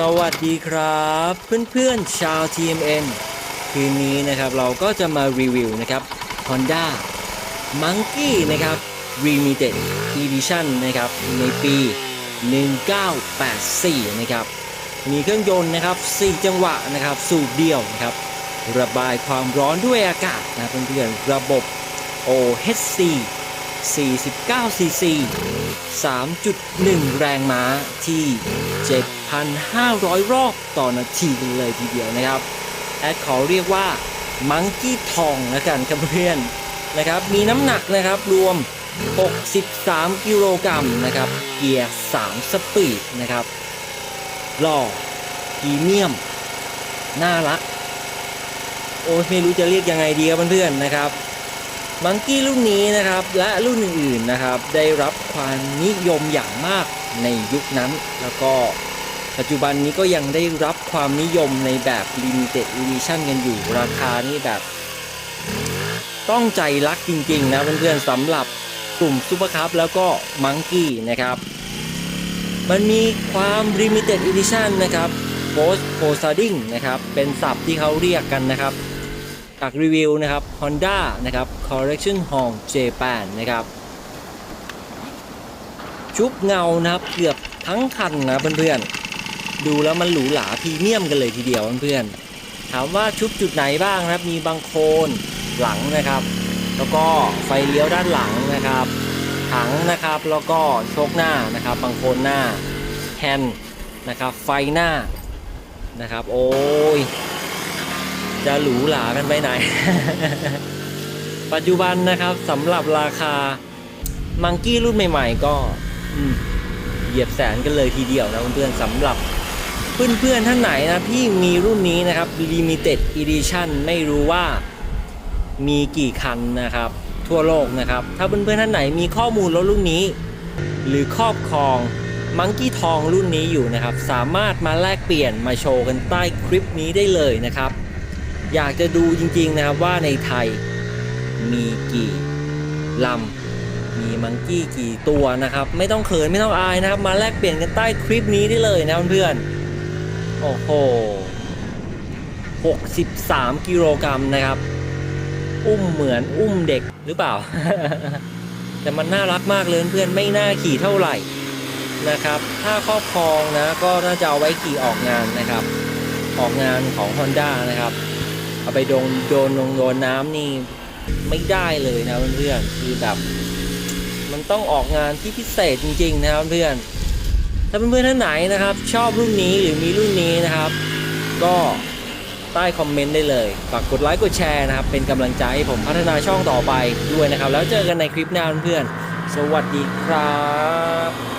สวัสดีครับ เพื่อนๆชาว TMN คืนนี้นะครับเราก็จะมารีวิวนะครับ Honda Monkey นะครับ Limited Edition นะครับในปี 1984 นะครับ มีเครื่องยนต์นะครับ 4 จังหวะนะครับสูบเดียวนะครับ ระบายความร้อนด้วยอากาศนะเพื่อนๆระบบ OHC 49 cc 3.1 แรงม้าที่ 7,500 รอบต่อนาทีเลยทีเดียวนะครับ แอดขอเรียกว่ามังกี้ทองแล้วกันครับเพื่อนนะครับ มีน้ำหนักนะครับรวม 63 กิโลกรัมนะครับ เกียร์ 3 สปีดนะครับหล่อพรีเมียม น่ารัก โอ้ยไม่รู้จะเรียกยังไงดีครับเพื่อนๆนะครับ มังกี้รุ่นนี้นะครับและรุ่นอื่นๆนะครับ ได้รับความนิยมอย่างมากในยุคนั้น แล้วก็ปัจจุบันนี้ก็ยังได้รับความนิยมในแบบ Limited Edition กันอยู่ราคานี่แบบ ต้องใจรักจริงๆนะเพื่อนๆสำหรับกลุ่มซูเปอร์คัพแล้วก็มังกี้นะครับ มันมีความ Limited Edition นะครับ Post p r o c e d i n g นะครับ เป็นศัพท์ที่เขาเรียกกันนะครับ จากรีวิวนะครับ Honda นะครับ Correction Hall Japan นะครับชุบเงานะครับเกือบทั้งคันนะเพื่อนๆ ดูแล้วมันหรูหราพรีเมียมกันเลยทีเดียวเพื่อนๆ ถามว่าชุบจุดไหนบ้างนะครับ มีบางโคนหลังนะครับ แล้วก็ไฟเลี้ยวด้านหลังนะครับถังนะครับแล้วก็โชคหน้านะครับบางโคนหน้าแฮนด์นะครับไฟหน้านะครับ โอ้ย จะหรูหรากันไปไหน ปัจจุบันนะครับสำหรับราคามังกี้รุ่นใหม่ ๆ ก็เหยียบแสนกันเลยทีเดียวนะเพื่อนๆสำหรับเพื่อนๆท่านไหนนะที่มีรุ่นนี้นะครับ Limited Edition ไม่รู้ว่ามีกี่คันนะครับ ทั่วโลกนะครับ ถ้าเพื่อนๆท่านไหนมีข้อมูลรถรุ่นนี้ หรือครอบครองมังกี้ทองรุ่นนี้อยู่นะครับ สามารถมาแลกเปลี่ยนมาโชว์กันใต้คลิปนี้ได้เลยนะครับ อยากจะดูจริงๆนะครับว่าในไทยมีกี่ลำมีมังกี้กี่ตัวนะครับ ไม่ต้องเขินไม่ต้องอายนะครับ มาแลกเปลี่ยนกันใต้คลิปนี้ได้เลยนะเพื่อนๆโอ้โห63 กิโลกรัมนะครับ อุ้มเหมือนอุ้มเด็กหรือเปล่า แต่มันน่ารักมากเลยเพื่อนไม่น่าขี่เท่าไหร่นะครับ ถ้าครอบครองนะก็น่าจะเอาไว้ขี่ออกงานนะครับ ออกงานของ Honda นะครับ เอาไปโดนโดนลงโดนน้ำนี่ไม่ได้เลยนะเพื่อนๆคือแบบมันต้องออกงานที่พิเศษจริง ๆ นะครับเพื่อนถ้าเพื่อนๆท่านไหนนะครับ ชอบรุ่นนี้หรือมีรุ่นนี้นะครับ ก็ใต้คอมเมนต์ได้เลยฝากกดไลค์กดแชร์นะครับ เป็นกำลังใจให้ผมพัฒนาช่องต่อไปด้วยนะครับ แล้วเจอกันในคลิปหน้าเพื่อนๆสวัสดีครับ